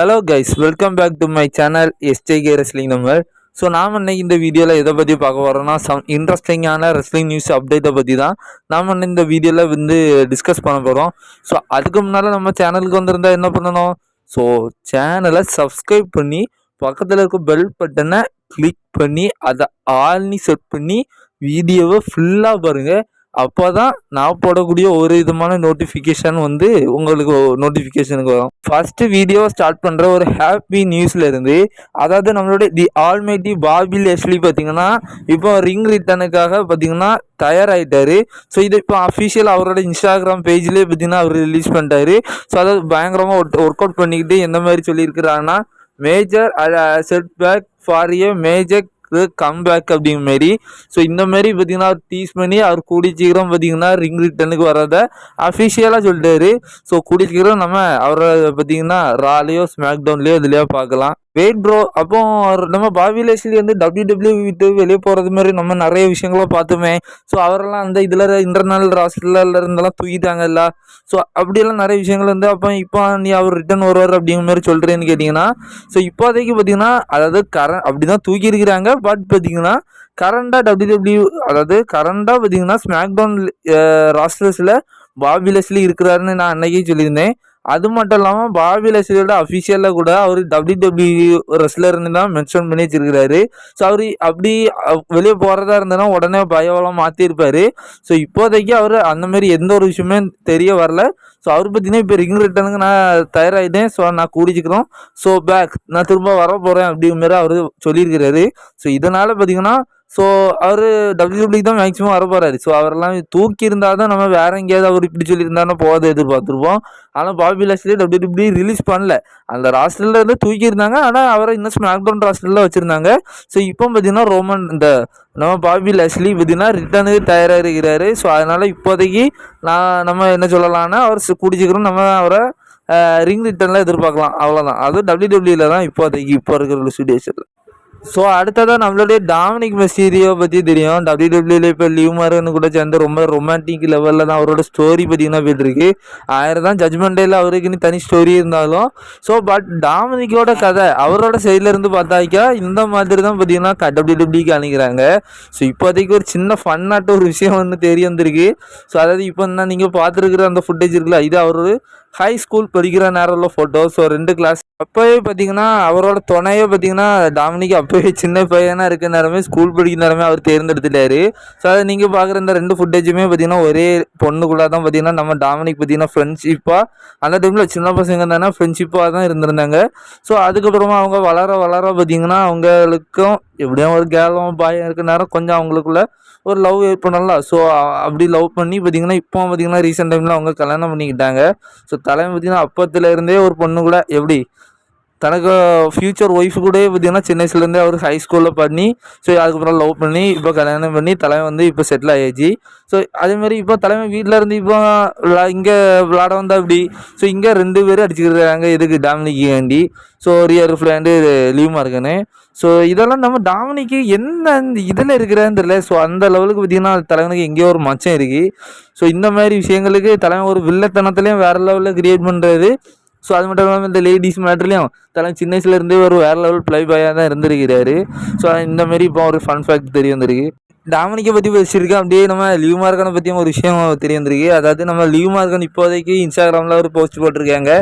Hello guys welcome back to my channel STK wrestling number so நாம் இன்னைக்கு இந்த வீடியோவில் எதை பற்றி பார்க்க போகிறோம்னா சம் இன்ட்ரெஸ்டிங்கான ரெஸ்லிங் நியூஸ் அப்டேட்டை பற்றி தான் நாம் இன்னும் இந்த வீடியோவில் வந்து டிஸ்கஸ் பண்ண போகிறோம் ஸோ அதுக்கு முன்னால் நம்ம சேனலுக்கு வந்திருந்தால் என்ன பண்ணணும்? ஸோ சேனலை சப்ஸ்கிரைப் பண்ணி பக்கத்தில் இருக்க பெல் பட்டனை கிளிக் பண்ணி அதை ஆல்னி செட் பண்ணி வீடியோவை ஃபுல்லாக பாருங்கள் அப்போ தான் நான் போடக்கூடிய ஒரு விதமான நோட்டிஃபிகேஷன் வந்து உங்களுக்கு நோட்டிஃபிகேஷனுக்கு வரும். ஃபஸ்ட்டு வீடியோ ஸ்டார்ட் பண்ணுற ஒரு ஹாப்பி நியூஸில் இருந்து அதாவது நம்மளோட தி ஆல்மைட்டி பாபி லெஸ்லி பார்த்தீங்கன்னா இப்போ ரிங் ரிட்டனுக்காக பார்த்தீங்கன்னா தயாராகிட்டாரு ஸோ இது இப்போ அஃபிஷியல் அவரோட இன்ஸ்டாகிராம் பேஜ்லேயே பார்த்தீங்கன்னா அவர் ரிலீஸ் பண்ணிட்டாரு. ஸோ அதாவது பயங்கரமாக ஒர்க் அவுட் பண்ணிக்கிட்டு எந்த மாதிரி சொல்லியிருக்கிறாங்கன்னா major set back for a major comeback அப்படிங்கிற மாரி. ஸோ இந்த மாதிரி பார்த்தீங்கன்னா அவர் டீஸ் பண்ணி அவர் கூடி சீக்கிரம் பார்த்தீங்கன்னா ரிங் ரிட்டனுக்கு வராத அஃபிஷியலாக சொல்லிட்டாரு. ஸோ கூடி சீக்கிரம் நம்ம அவரை பார்த்தீங்கன்னா ராலையோ ஸ்மாக் டவுன்லேயோ இதுலையோ பார்க்கலாம். வெயிட் ப்ரோ அப்போ அவர் நம்ம பாபி லேஸ்லி வந்து டபிள்யூ டபிள்யூ விட்டு வெளியே போகிறது மாதிரி நம்ம நிறைய விஷயங்கள பார்த்தோமே. ஸோ அவரெல்லாம் அந்த இதில் இன்டர்னல் ராஸ்டரில் இருந்தெல்லாம் தூக்கிட்டாங்கல்ல. ஸோ அப்படியெல்லாம் நிறைய விஷயங்கள் வந்து அப்போ இப்போ நீ அவர் ரிட்டர்ன் வருவார் அப்படிங்கிற மாதிரி சொல்கிறேன்னு கேட்டிங்கன்னா ஸோ இப்போதைக்கு பார்த்தீங்கன்னா அதாவது கரண்ட் அப்படி தான் தூக்கியிருக்கிறாங்க. பட் பார்த்தீங்கன்னா கரண்டாக டபிள்யூ டபிள்யூ அதாவது கரண்டாக பார்த்தீங்கன்னா ஸ்மாக் டவுன் ராஸ்டர்ஸில் பாபி லெஸ்லி இருக்கிறாருன்னு நான் அன்னைக்கே சொல்லியிருந்தேன். அது மட்டும் இல்லாமல் பாபி லெஸ்லியோட அஃபிஷியலில் கூட அவர் டபிள்யூ டபிள்யூ ரெஸ்லர்னு தான் மென்ஷன் பண்ணி வச்சிருக்கிறாரு. ஸோ அவர் அப்படி வெளியே போகிறதா இருந்ததுன்னா உடனே பயவெல்லாம் மாற்றிருப்பார் ஸோ இப்போதைக்கு அவர் அந்த மாதிரி எந்த ஒரு விஷயமே தெரிய வரல. ஸோ அவர் பார்த்தீங்கன்னா இப்போ ரிங் ரிட்டனுக்கு நான் தயாராகிட்டேன் ஸோ நான் கூடிச்சுக்கிறோம் ஸோ பேக் நான் திரும்ப வர போகிறேன் அப்படிங்கிற மாதிரி அவர் சொல்லியிருக்கிறாரு. ஸோ இதனால் பார்த்தீங்கன்னா ஸோ அவர் டபிள்யூடபிள்யூ தான் மேக்ஸிமம் வர போகிறாரு ஸோ அவரெல்லாம் தூக்கி இருந்தால் தான் நம்ம வேற எங்கேயாவது அவர் இப்படி சொல்லியிருந்தாருன்னா போகாத எதிர்பார்த்துருப்போம். ஆனால் பாபி லாஸ்ட்லேயே டபிள்யூபிள்யூ ரிலீஸ் பண்ணல. அந்த ராஸ்டரில் இருந்து தூக்கி இருந்தாங்க ஆனால் அவரை இன்னும் ஸ்மாக் டவுன் ராஸ்டரில் வச்சுருந்தாங்க. ஸோ இப்போ பார்த்தீங்கன்னா ரோமன் இந்த நம்ம பாபி லஸ்லி பார்த்தீங்கன்னா ரிட்டனுக்கு தயாராக இருக்கிறாரு ஸோ அதனால் இப்போதைக்கு நான் நம்ம என்ன சொல்லலாம்னா அவர் குடிச்சிக்கிறோம் நம்ம அவரை ரிங் ரிட்டனில் எதிர்பார்க்கலாம். அவ்வளோதான் அது டபிள்யூடபிள்யூவில் தான் இப்போதைக்கு இப்போ இருக்கிற சுச்சுவேஷனில் ஸோ அடுத்ததாக நம்மளுடைய டாமினிக் மெஸ்டீரியோ பற்றி தெரியும். டபிள்யூடபிள்யூல இப்போ லீவ் மாறுன்னு கூட சேர்ந்து ரொம்ப ரொமான்டிக் லெவலில் தான் அவரோட ஸ்டோரி பார்த்தீங்கன்னா போயிட்டுருக்கு. ஆயிரம் தான் ஜட்மெண்ட் டேல அவருக்குன்னு தனி ஸ்டோரி இருந்தாலும். ஸோ பட் டாமினிக்கோட கதை அவரோட சைட்லேருந்து இருந்து பார்த்தாக்கா இந்த மாதிரி தான் பார்த்தீங்கன்னா டபிள்யூடபிள்யூக்கு அணுகிறாங்க ஸோ இப்போதைக்கு ஒரு சின்ன ஃபன்னாட்ட ஒரு விஷயம் ஒன்று தெரிய வந்திருக்கு. ஸோ அதாவது இப்போ என்ன நீங்கள் பார்த்துருக்குற அந்த ஃபுட்டேஜ் இருக்குல்ல இது அவர் ஹை ஸ்கூல் படிக்கிற நேரம் உள்ள ஃபோட்டோ ஸோ ரெண்டு கிளாஸ் அப்போவே பார்த்தீங்கன்னா அவரோட துணையே பார்த்தீங்கன்னா டாமினிக் இப்போ சின்ன பையனாக இருக்க நேரமே ஸ்கூல் படிக்கிற நேரமே அவர் தேர்ந்தெடுத்துட்டாரு. ஸோ அதை நீங்கள் பார்க்குற இந்த ரெண்டு ஃபுட்டேஜுமே பார்த்தீங்கன்னா ஒரே பொண்ணுக்குள்ளே தான் பார்த்தீங்கன்னா நம்ம டாமினிக் பார்த்தீங்கன்னா ஃப்ரெண்ட்ஷிப்பாக அந்த டைமில் சின்ன பசங்க தானே ஃப்ரெண்ட்ஷிப்பாக தான் இருந்திருந்தாங்க. ஸோ அதுக்கப்புறமா அவங்க வளர வளர பார்த்தீங்கன்னா அவங்களுக்கும் எப்படியும் ஒரு கேலம் பாயம் இருக்க நேரம் கொஞ்சம் அவங்களுக்குள்ள ஒரு லவ் ஏற்படல ஸோ அப்படி லவ் பண்ணி பார்த்தீங்கன்னா இப்போ பார்த்தீங்கன்னா ரீசெண்ட் டைமில் அவங்க கல்யாணம் பண்ணிக்கிட்டாங்க. ஸோ தலைமை பார்த்தீங்கன்னா அப்பத்துல இருந்தே ஒரு பொண்ணு கூட எப்படி? தனக்கு ஃப்யூச்சர் ஒய்ஃபு கூட பார்த்தீங்கன்னா சின்ன வயசுலேருந்தே அவர் ஹை ஸ்கூலில் பண்ணி ஸோ அதுக்கப்புறம் லவ் பண்ணி இப்போ கல்யாணம் பண்ணி தலைமை வந்து இப்போ செட்டில் ஆயாச்சு. ஸோ அதேமாதிரி இப்போ தலைமை வீட்டில் இருந்து இப்போ இங்கே விளாட வந்தா அப்படி ஸோ இங்கே ரெண்டு பேரும் அடிச்சுக்கிறாங்க எதுக்கு டாமினிக்கு வேண்டி ஸோ ரியர் ஃப்ரெண்டு லீவ்மாக இருக்குன்னு ஸோ இதெல்லாம் நம்ம டாமினிக்கு என்ன இதில் இருக்கிறான்னு தெரியல. ஸோ அந்த லெவலுக்கு பார்த்தீங்கன்னா தலைவனுக்கு எங்கேயோ ஒரு மச்சம் இருக்குது ஸோ இந்த மாதிரி விஷயங்களுக்கு தலைவன் ஒரு வில்லத்தனத்துலேயும் வேறு லெவலில் கிரியேட் பண்ணுறது ஸோ அது மட்டும் இல்லாமல் இந்த லேடிஸ் மேட்ருலையும் தலை சின்ன வயசுலேருந்தே ஒரு வேறு லெவல் ப்ளை பாயாக தான் இருந்திருக்கிறாரு. ஸோ இந்தமாரி இப்போ ஒரு ஃபன் ஃபேக்ட் தெரிய வந்திருக்கு. டாமினிக்கை பற்றி பேசியிருக்கேன் அப்படியே நம்ம லீவ் மார்க்கனை பற்றியும் ஒரு விஷயம் தெரிய வந்திருக்கு. அதாவது நம்ம லீவ் மார்க்கன் இப்போதைக்கு இன்ஸ்டாகிராமில் ஒரு போஸ்ட் போட்டிருக்காங்க.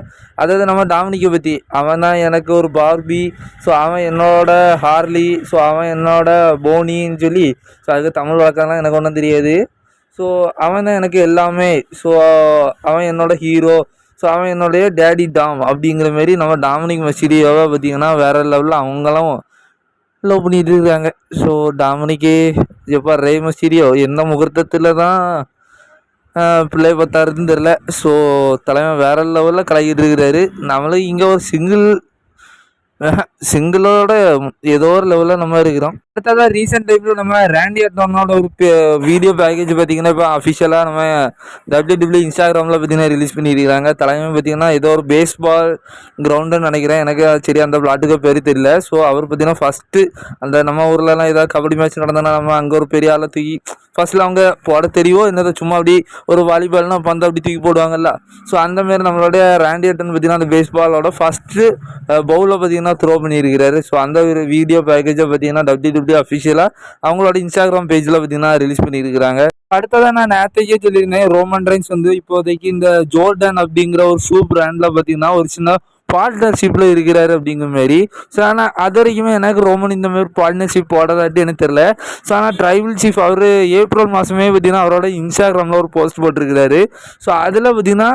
அதாவது நம்ம டாமினிக்கை பற்றி அவன் தான் எனக்கு ஒரு பார்பி ஸோ அவன் என்னோட ஹார்லி ஸோ அவன் என்னோட போனின்னு சொல்லி ஸோ அதுக்கு தமிழ் வழக்கம்லாம் எனக்கு ஒன்றும் தெரியாது. ஸோ அவன் தான் எனக்கு எல்லாமே. ஸோ அவன் என்னோட ஹீரோ ஸோ அவன் என்னுடைய டேடி டாம் அப்படிங்கிற மாரி நம்ம டாமினிக் மெஸ்டீரியோவை பார்த்தீங்கன்னா வேறு லெவலில் அவங்களும் லவ் பண்ணிகிட்டு இருக்காங்க. ஸோ டாமினிக்கு எப்போ ரே மெஸ்டீரியோ எந்த முகூர்த்தத்தில் தான் பிள்ளை பார்த்தாருன்னு தெரில ஸோ தலைமை வேற லெவலில் கலக்கிட்டு இருக்கிறாரு. நம்மளும் இங்கே ஒரு சிங்கிள் சிங்கிளோட ஏதோ ஒரு லெவலில் நம்ம இருக்கிறோம். அடுத்ததான் ரீசெண்ட் டைப்பில் நம்ம ரேண்டி அட்டோனோட ஒரு வீடியோ பேக்கேஜ் பார்த்தீங்கன்னா இப்போ அஃபிஷியலாக நம்ம டபிள்யூ டபிள்யூ இன்ஸ்டாகிராமில் பார்த்தீங்கன்னா ரிலீஸ் பண்ணியிருக்காங்க தலைமை பார்த்தீங்கன்னா ஏதோ ஒரு பேஸ்பால் கிரவுண்டுன்னு நினைக்கிறேன். எனக்கு சரி அந்த பிளாட்டுக்கு பேர் தெரியல. ஸோ அவர் பார்த்தீங்கன்னா ஃபஸ்ட்டு அந்த நம்ம ஊர்லலாம் ஏதாவது கபடி மேட்ச் நடந்தனா நம்ம அங்கே ஒரு பெரிய ஆளை தூக்கி ஃபஸ்ட்டில் அவங்க போட தெரியும் என்னதை சும்மா அப்படி ஒரு வாலிபால்னா பந்து அப்படி தூக்கி போடுவாங்கல்ல. ஸோ அந்தமாரி நம்மளோட நம்மளுடைய ரேண்டி அட்டன் பார்த்தீங்கன்னா அந்த பேஸ்பாலோட ஃபஸ்ட்டு பவுலில் பார்த்தீங்கன்னா த்ரோ பண்ணியிருக்கிறாரு. ஸோ அந்த ஒரு வீடியோ பேக்கேஜை பார்த்தீங்கன்னா டபிள்யூ டபிள்யூ அஃபிஷியலாக அவங்களோட இன்ஸ்டாகிராம் பேஜில் பார்த்தீங்கன்னா ரிலீஸ் பண்ணியிருக்கிறாங்க. அடுத்ததான் நான் நேற்றுக்கே சொல்லியிருந்தேன் ரோமன் ரைன்ஸ் வந்து இப்போதைக்கு இந்த ஜோர்டன் அப்படிங்கிற ஒரு ஷூ பிராண்டில் பார்த்தீங்கன்னா ஒரு சின்ன பார்ட்னர்ஷிப்பில் இருக்கிறாரு அப்படிங்கிற மாரி ஸோ ஆனால் அது வரைக்குமே எனக்கு ரோமன் இந்த மாதிரி பார்ட்னர்ஷிப் போடதாட்டு எனக்கு தெரில ஸோ ஆனால் ட்ரைபிள் சீஃப் அவர் ஏப்ரல் மாதமே பார்த்தீங்கன்னா அவரோட இன்ஸ்டாகிராமில் ஒரு போஸ்ட் போட்டிருக்கிறாரு. ஸோ அதில் பார்த்தீங்கன்னா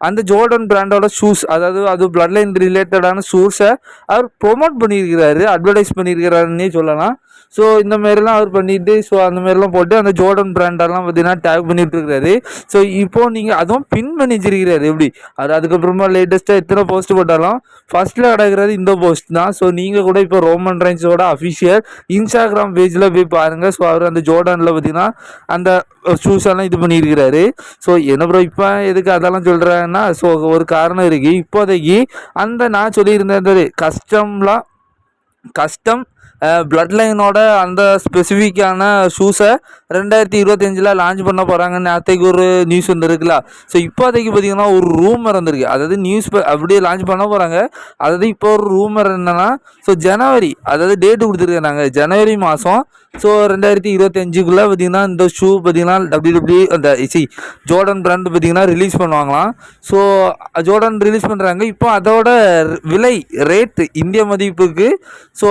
அந்த ஜோர்டன் பிராண்டோட ஷூஸ் அதாவது அது பிளட் லைன் ரிலேட்டடான ஷூஸை அவர் ப்ரொமோட் பண்ணியிருக்கிறாரு அட்வர்டைஸ் பண்ணியிருக்கிறாருன்னே சொல்லலாம். ஸோ இந்த மாதிரிலாம் அவர் பண்ணிட்டு ஸோ அந்த மாதிரிலாம் போட்டு அந்த ஜோர்டன் பிராண்டெல்லாம் பார்த்தீங்கன்னா டேக் பண்ணிட்டு இருக்காரு ஸோ இப்போ நீங்கள் அதுவும் பின் பண்ணி வச்சிருக்கிறாரு எப்படி? அது அதுக்கப்புறமா லேட்டஸ்ட்டாக எத்தனை போஸ்ட் போட்டாலும் ஃபர்ஸ்ட்டில் கிடக்கிறது இந்த போஸ்ட் தான். ஸோ நீங்கள் கூட இப்போ ரோமன் ரைன்ஸோட அஃபிஷியல் இன்ஸ்டாகிராம் பேஜில் போய் பாருங்கள் ஸோ அவர் அந்த ஜோர்டனில் பார்த்தீங்கன்னா அந்த ஷூஸ் எல்லாம் இது பண்ணியிருக்கிறாரு ஸோ என்ன ப்ரோ இப்போ எதுக்கு அதெல்லாம் சொல்கிறேன்னா ஸோ ஒரு காரணம் இருக்குது இப்போதைக்கு அந்த நான் சொல்லியிருந்தேன் கஸ்டம்லாம் கஸ்டம் பிளட் லைனோட அந்த ஸ்பெசிஃபிக்கான ஷூஸை ரெண்டாயிரத்தி இருபத்தஞ்சில் லான்ச் பண்ண போகிறாங்கன்னு அத்தைக்கு ஒரு நியூஸ் வந்துருக்குல்ல. ஸோ இப்போதைக்கு பார்த்தீங்கன்னா ஒரு ரூமர் வந்திருக்கு. அதாவது நியூஸ் அப்படியே லான்ச் பண்ண போகிறாங்க அதாவது இப்போ ஒரு ரூமர் என்னென்னா ஸோ ஜனவரி அதாவது டேட்டு கொடுத்துருக்காங்க. ஜனவரி மாதம் ஸோ ரெண்டாயிரத்தி இருபத்தஞ்சுக்குள்ளே பார்த்தீங்கன்னா இந்த ஷூ பார்த்தீங்கன்னா டபிள்யூ டபிள்யூ அந்த சி ஜோர்டன் பிராண்ட் பார்த்தீங்கன்னா ரிலீஸ் பண்ணுவாங்களாம். ஸோ ஜோர்டன் ரிலீஸ் பண்ணுறாங்க இப்போ அதோட விலை ரேட்டு இந்திய மதிப்புக்கு ஸோ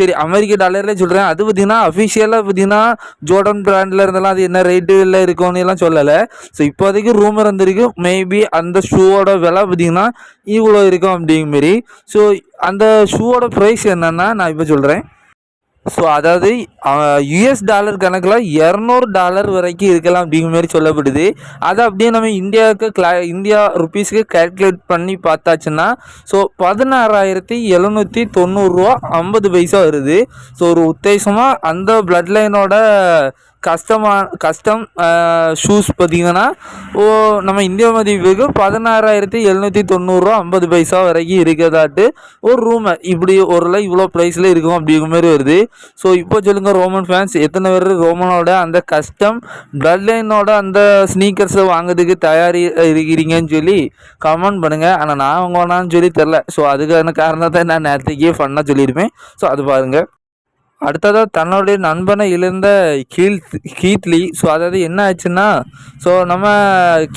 சரி அமெரிக்க டாலர்லேயே சொல்கிறேன் அது பார்த்தீங்கன்னா அஃபிஷியலாக பார்த்தீங்கன்னா ஜோர்டன் பிராண்டில் இருந்தெல்லாம் அது என்ன ரேட்டில் இருக்கும்னு எல்லாம் சொல்லலை. ஸோ இப்போதைக்கு ரூமர் வந்திருக்கு. மேபி அந்த ஷூவோட விலை பார்த்தீங்கன்னா இவ்வளோ இருக்கும் அப்படிங்கிற மாரி ஸோ அந்த ஷூவோட ப்ரைஸ் என்னென்னா நான் இப்போ சொல்கிறேன் ஸோ அதாவது யுஎஸ் டாலர் கணக்கில் இரநூறு டாலர் வரைக்கும் இருக்கலாம் அப்படிங்கிற மாதிரி சொல்லப்படுது. அதை அப்படியே நம்ம இந்தியாவுக்கு கிளா இந்தியா ருபீஸ்க்கு கால்குலேட் பண்ணி பார்த்தாச்சுன்னா ஸோ பதினாறாயிரத்தி எழுநூற்றி தொண்ணூறுரூவா ஐம்பது பைசா வருது. ஸோ ஒரு உத்தேசமாக அந்த பிளட் லைனோட கஸ்டமான கஷ்டம் ஷூஸ் பார்த்தீங்கன்னா ஓ நம்ம இந்திய மதிப்புக்கு பதினாறாயிரத்தி எழுநூற்றி தொண்ணூறுரூவா ஐம்பது பைசா வரைக்கும் இருக்கிறதாட்டு ஒரு ரூமை இப்படி ஒரு இவ்வளோ ப்ரைஸில் இருக்கும் அப்படிங்கிற மாதிரி வருது. ஸோ இப்போ சொல்லுங்கள் ரோமன் ஃபேன்ஸ் எத்தனை பேர் ரோமனோட அந்த கஷ்டம் பிளட் லைனோட அந்த ஸ்னீக்கர்ஸை வாங்குறதுக்கு தயாரி இருக்கிறீங்கன்னு சொல்லி கமெண்ட் பண்ணுங்கள் ஆனால் நான் வாங்கினான்னு சொல்லி தெரில ஸோ அதுக்கான காரணத்தை நான் நேரத்துக்கே ஃபன்னாக சொல்லியிருப்பேன். ஸோ அது பாருங்கள் அடுத்ததாக தன்னுடைய நண்பனை இழந்த கீழ் கீத்லி ஸோ அதாவது என்ன ஆச்சுன்னா ஸோ நம்ம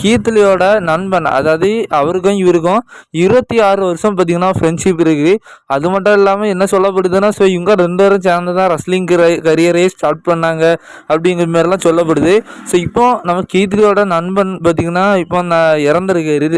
கீத்லியோட நண்பன் அதாவது அவருக்கும் இவருக்கும் இருபத்தி ஆறு வருஷம் பார்த்திங்கன்னா ஃப்ரெண்ட்ஷிப் இருக்குது அது மட்டும் இல்லாமல் என்ன சொல்லப்படுதுன்னா ஸோ இவங்க ரெண்டு பேரும் சேர்ந்து தான் ரஸ்லிங் கரியரே ஸ்டார்ட் பண்ணாங்க அப்படிங்கிற மாதிரிலாம் சொல்லப்படுது. ஸோ இப்போ நம்ம கீத்லியோட நண்பன் பார்த்திங்கன்னா இப்போ நான் இறந்துருக்காரு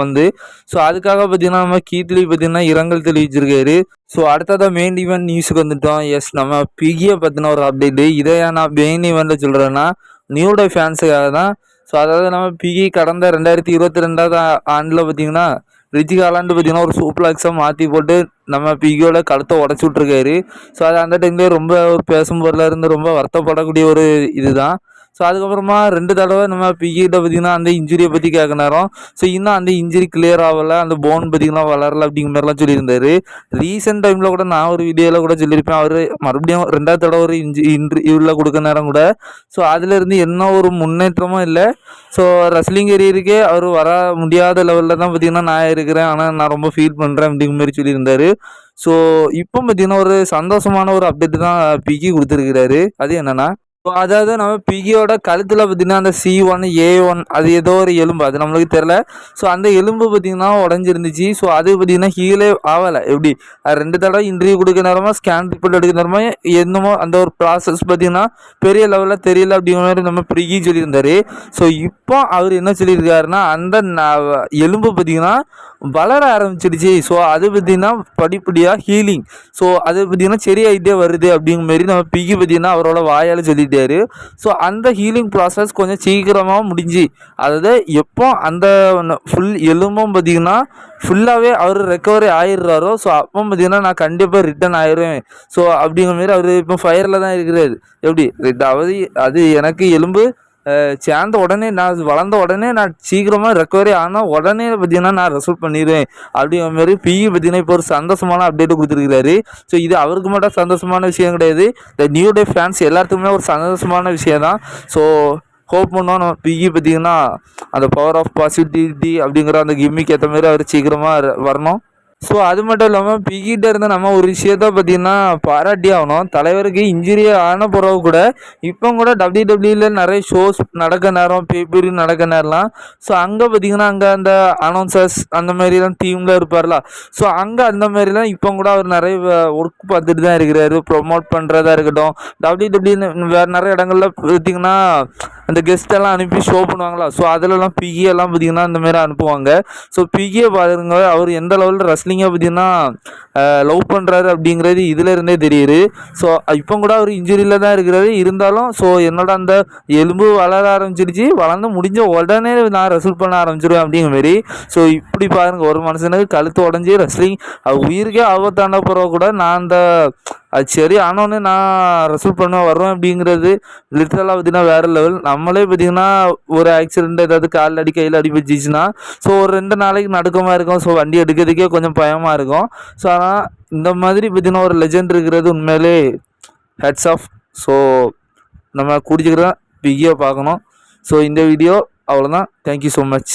வந்து. ஸோ அதுக்காக பார்த்திங்கன்னா நம்ம கீத்லி பார்த்திங்கன்னா இரங்கல் தெரிவிச்சிருக்காரு. ஸோ அடுத்ததாக மெயின் ஈவெண்ட் நியூஸுக்கு வந்துட்டோம். எஸ் நம்ம பிகியை பற்றின ஒரு அப்டேட்டு இதை நான் மெயின் ஈவெண்ட்டில் சொல்கிறேன்னா நியூடே ஃபேன்ஸுக்காக தான். ஸோ அதாவது நம்ம பிகி கடந்த ரெண்டாயிரத்தி இருபத்தி ரெண்டாவது ஆண்டில் பார்த்தீங்கன்னா ரிஜி காலாண்டு பார்த்தீங்கன்னா ஒரு சூப்பர் மாற்றி போட்டு நம்ம பிகியோட கழுத்தை உடச்சி விட்ருக்காரு ஸோ அது அந்த டைம்லேயே ரொம்ப ஒரு பேசும் பொருளாக இருந்து ரொம்ப வருத்தப்படக்கூடிய ஒரு இதுதான். ஸோ அதுக்கப்புறமா ரெண்டு தடவை நம்ம பிகிட்ட பார்த்திங்கன்னா அந்த இன்ஜுரியை பற்றி கேட்க நேரம். ஸோ இன்னும் அந்த இன்ஜுரி கிளியர் ஆகலை அந்த போன் பார்த்திங்கன்னா வளரல அப்படிங்கிற மாதிரிலாம் சொல்லியிருந்தார். ரீசெண்ட் டைமில் கூட நான் ஒரு வீடியோவில் கூட சொல்லியிருப்பேன். அவர் மறுபடியும் ரெண்டாவது தடவை ஒரு இன்ஜி இன்டர்வியூவில் கொடுக்க நேரம் கூட. ஸோ அதுலேருந்து என்ன ஒரு முன்னேற்றமும் இல்லை. ஸோ ரஸ்லிங் கரியருக்கே அவர் வர முடியாத லெவலில் தான் பார்த்திங்கன்னா நான் இருக்கிறேன். ஆனால் நான் ரொம்ப ஃபீல் பண்ணுறேன் அப்படிங்கிற மாதிரி சொல்லியிருந்தார். ஸோ இப்போ பார்த்திங்கன்னா ஒரு சந்தோஷமான ஒரு அப்டேட் தான் பிக்கி கொடுத்துருக்கிறாரு. அது என்னென்னா ஸோ அதாவது நம்ம பிகியோட கழுத்தில் பார்த்தீங்கன்னா அந்த சி ஒன் ஏ ஒன் அது ஏதோ ஒரு எலும்பு. அது நம்மளுக்கு தெரில ஸோ அந்த எலும்பு பார்த்திங்கன்னா உடஞ்சிருந்துச்சு. ஸோ அது பார்த்திங்கன்னா ஹீலே ஆகலை. எப்படி? அது ரெண்டு தடவை இன்டர்வியூ கொடுக்க நேரமாக ஸ்கேன் ரிப்போர்ட் எடுக்க நேரமாக என்னமோ அந்த ஒரு ப்ராசஸ் பார்த்திங்கன்னா பெரிய லெவலில் தெரியல அப்படிங்கிற மாதிரி நம்ம பிரிகி சொல்லியிருந்தார். ஸோ இப்போ அவர் என்ன சொல்லியிருக்காருன்னா அந்த எலும்பு பார்த்திங்கன்னா வளர ஆரம்பிச்சிடுச்சு. ஸோ அது பார்த்திங்கன்னா படிப்படியாக ஹீலிங் ஸோ அது பார்த்திங்கன்னா சரியாயிட்டே வருது அப்படிங்கிற மாரி நம்ம பிகி பார்த்திங்கன்னா அவரோட வாயால் சொல்லிட்டாரு ஸோ அந்த ஹீலிங் ப்ராசஸ் கொஞ்சம் சீக்கிரமாக முடிஞ்சு. அதாவது எப்போ அந்த ஃபுல் எலும்பும் பார்த்திங்கன்னா ஃபுல்லாகவே அவர் ரெக்கவரி ஆயிடுறாரோ ஸோ அப்போ பார்த்தீங்கன்னா நான் கண்டிப்பாக ரிட்டன் ஆயிடுவேன் ஸோ அப்படிங்கிற மாரி அவர் இப்போ ஃபயரில் தான் இருக்கிறாரு. எப்படி? அதாவது அது எனக்கு எலும்பு சேர்ந்த உடனே நான் வளர்ந்த உடனே நான் சீக்கிரமாக ரெக்கவரி ஆனால் உடனே பார்த்தீங்கன்னா நான் ரெசல்ட் பண்ணிடுவேன். அப்படிங்கிற மாதிரி பிஇ பார்த்தீங்கன்னா இப்போ ஒரு சந்தோஷமான அப்டேட் கொடுத்துருக்கிறாரு. ஸோ இது அவருக்கு மட்டும் சந்தோஷமான விஷயம் கிடையாது. இந்த நியூ டே ஃபேன்ஸ் எல்லாத்துக்குமே ஒரு சந்தோஷமான விஷயம் தான் ஸோ ஹோப் பண்ணோம். நம்ம பிஇ பார்த்தீங்கன்னா அந்த பவர் ஆஃப் பாசிட்டிவிட்டி அப்படிங்கிற அந்த கிம்மிக்கு ஏற்ற மாதிரி அவர் சீக்கிரமாக வரணும். ஸோ அது மட்டும் இல்லாமல் பிகிட்ட இருந்த நம்ம ஒரு விஷயத்த பார்த்தீங்கன்னா பாராட்டி ஆகணும். தலைவருக்கு இன்ஜுரி ஆன பிறகு கூட இப்போ கூட டபிள்யூ டபிள்யூல நிறைய ஷோஸ் நடக்க நேரம் பேப்பர் நடக்க நேரம்லாம். ஸோ அங்கே பார்த்தீங்கன்னா அங்கே அந்த அனௌன்சர்ஸ் அந்த மாதிரிலாம் டீமில் இருப்பார்ல. ஸோ அங்கே அந்த மாதிரிலாம் இப்போ கூட அவர் நிறைய ஒர்க் பார்த்துட்டு தான் இருக்கிறாரு. ப்ரொமோட் பண்ணுறதா இருக்கட்டும். டபிள்யூ டபிள்யூ வேறு நிறைய இடங்கள்ல பார்த்தீங்கன்னா அந்த கெஸ்ட் எல்லாம் அனுப்பி ஷோ பண்ணுவாங்களா? ஸோ அதிலலாம் பிகியெல்லாம் பார்த்தீங்கன்னா இந்த மாதிரி அனுப்புவாங்க. ஸோ பிகியை பாருங்க அவர் எந்த லெவலில் ரெஸ்லிங்கை பார்த்தீங்கன்னா லவ் பண்ணுறாரு அப்படிங்கிறது இதில் இருந்தே தெரியுது. ஸோ இப்போ கூட அவர் இன்ஜுரியில் தான் இருக்கிறாரு. இருந்தாலும் ஸோ என்னோட அந்த எலும்பு வளர ஆரம்பிச்சிருச்சு. வளர்ந்து முடிஞ்ச உடனே நான் ரெசல்ட் பண்ண ஆரம்பிச்சிருவேன் அப்படிங்கிற மாதிரி. ஸோ இப்படி பாருங்கள் ஒரு மனுஷனுக்கு கழுத்து உடஞ்சி ரெஸ்லிங் உயிருக்கே ஆபத்தான பிறகு கூட நான் அந்த அது சரி ஆனோடனே நான் ரெசல்ட் பண்ணுவேன் வருவேன் அப்படிங்கிறது லிட்டரலாக பார்த்தீங்கன்னா வேறு லெவல் நம்மளே பார்த்தீங்கன்னா ஒரு ஆக்சிடென்ட் ஏதாவது காலில் அடி கையில் அடி வச்சிச்சுன்னா ஸோ ஒரு ரெண்டு நாளைக்கு நடுக்கமாக இருக்கும். ஸோ வண்டி எடுக்கிறதுக்கே கொஞ்சம் பயமாக இருக்கும். ஸோ ஆனால் இந்த மாதிரி பார்த்தீங்கன்னா ஒரு லெஜெண்ட் இருக்கிறது உண்மையிலே ஹெட்ஸ் ஆஃப் ஸோ நம்ம குடிச்சிக்கிறத பிகியாக பார்க்கணும். ஸோ இந்த வீடியோ அவ்வளோதான் தேங்க்யூ ஸோ மச்